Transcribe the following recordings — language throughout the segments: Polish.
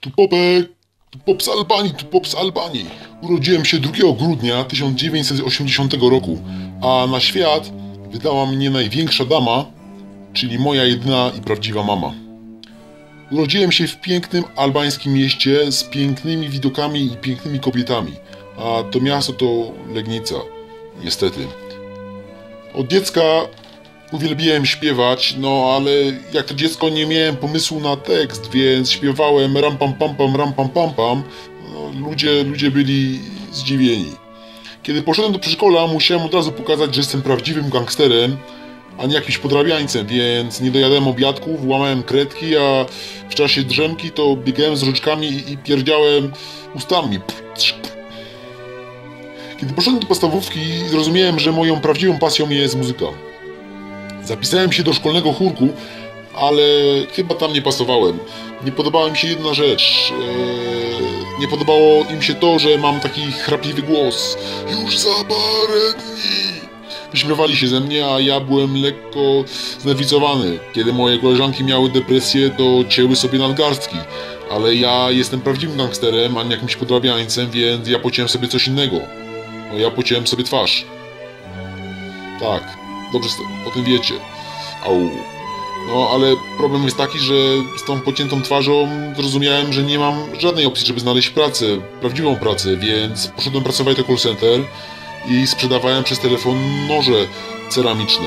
Tu Popek, tu Pop z Albanii, tu Pop z Albanii. Urodziłem się 2 grudnia 1980 roku, a na świat wydała mnie największa dama, czyli moja jedyna i prawdziwa mama. Urodziłem się w pięknym albańskim mieście z pięknymi widokami i pięknymi kobietami, a to miasto to Legnica, niestety. Od dziecka uwielbiałem śpiewać, no ale jak to dziecko nie miałem pomysłu na tekst, więc śpiewałem ram pam pam pam ram pam pam pam. No, ludzie, ludzie byli zdziwieni. Kiedy poszedłem do przedszkola, musiałem od razu pokazać, że jestem prawdziwym gangsterem, a nie jakimś podrabiańcem, więc nie dojadałem obiadków, łamałem kredki, a w czasie drzemki to biegałem z rączkami i pierdziałem ustami. Kiedy poszedłem do podstawówki, zrozumiałem, że moją prawdziwą pasją jest muzyka. Zapisałem się do szkolnego chórku, ale chyba tam nie pasowałem. Nie podobała mi się jedna rzecz. Eee, nie podobało im się to, że mam taki chrapliwy głos. Już za parę dni. Wyśmiewali się ze mnie, a ja byłem lekko znerwicowany. Kiedy moje koleżanki miały depresję, to cięły sobie nadgarstki. Ale ja jestem prawdziwym gangsterem, a nie jakimś podrabiańcem, więc ja pociąłem sobie coś innego. No ja pociąłem sobie twarz. Tak, dobrze o tym wiecie. Au. No, ale problem jest taki, że z tą pociętą twarzą zrozumiałem, że nie mam żadnej opcji, żeby znaleźć pracę, prawdziwą pracę, więc poszedłem pracować do call center i sprzedawałem przez telefon noże ceramiczne.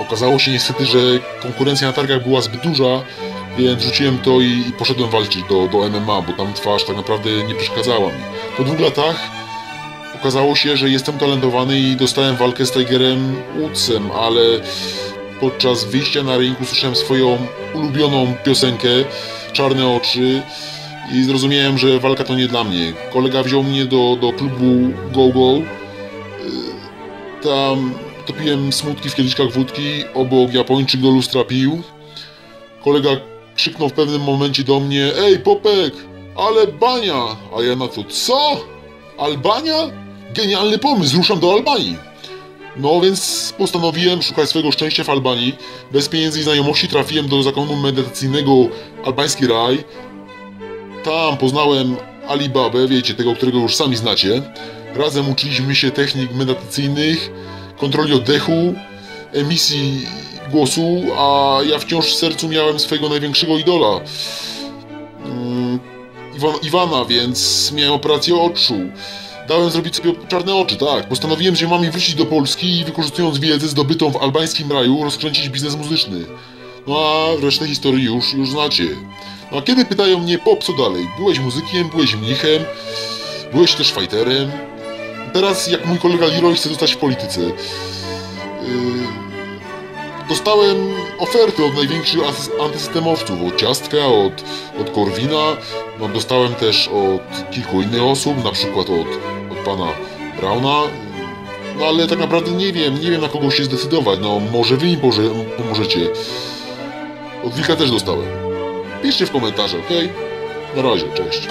Okazało się niestety, że konkurencja na targach była zbyt duża, więc rzuciłem to i, i poszedłem walczyć do, do MMA, bo tam twarz tak naprawdę nie przeszkadzała mi. Po dwóch latach okazało się, że jestem talentowany i dostałem walkę z Tigerem Woodsem, ale podczas wyjścia na ring usłyszałem swoją ulubioną piosenkę Czarne oczy i zrozumiałem, że walka to nie dla mnie. Kolega wziął mnie do, do klubu Go Go. Yy, Tam topiłem smutki w kieliszkach wódki, obok Japończyk do lustra pił. Kolega krzyknął w pewnym momencie do mnie Ej Popek, ale bania! A ja na to co? Albania? Genialny pomysł, ruszam do Albanii. No więc postanowiłem szukać swojego szczęścia w Albanii. Bez pieniędzy i znajomości trafiłem do zakonu medytacyjnego Albański Raj. Tam poznałem Alibabę, wiecie, tego, którego już sami znacie. Razem uczyliśmy się technik medytacyjnych, kontroli oddechu, emisji głosu, a ja wciąż w sercu miałem swojego największego idola. Mm, Iwan, Iwana, więc miałem operację oczu. Dałem zrobić sobie czarne oczy, tak. Postanowiłem, że mam wrócić do Polski i wykorzystując wiedzę zdobytą w albańskim raju rozkręcić biznes muzyczny. No a resztę historii już, już znacie. No a kiedy pytają mnie, pop, co dalej? Byłeś muzykiem, byłeś mnichem, byłeś też fighterem. Teraz, jak mój kolega Leroy, chce zostać w polityce. Yy, dostałem oferty od największych antys- antysystemowców, od Ciastka, od, od Korwina, no, dostałem też od kilku innych osób, na przykład od pana Brauna, no ale tak naprawdę nie wiem, nie wiem na kogo się zdecydować, no może wy mi pomożecie. Od Wilka też dostałem. Piszcie w komentarzach, okej? Na razie, cześć.